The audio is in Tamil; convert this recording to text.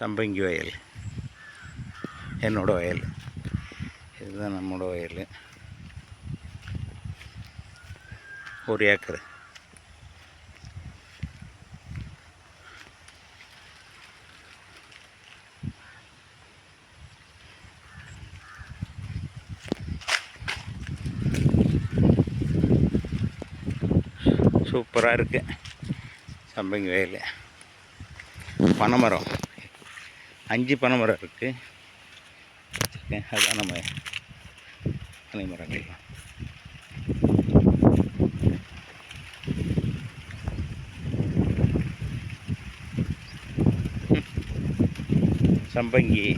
சம்பங்கி வயல். என்னோட வயல். இதுதான் நம்மளோட வயல். ஒரு ஏக்கர். சூப்பராக இருக்குது சம்பங்கி வயல். பனைமரம். அஞ்சு பனை மரம் இருக்குது வச்சுருக்கேன். அதுதான் நம்ம பனை மரம் கிடைக்கும் சம்பங்கி.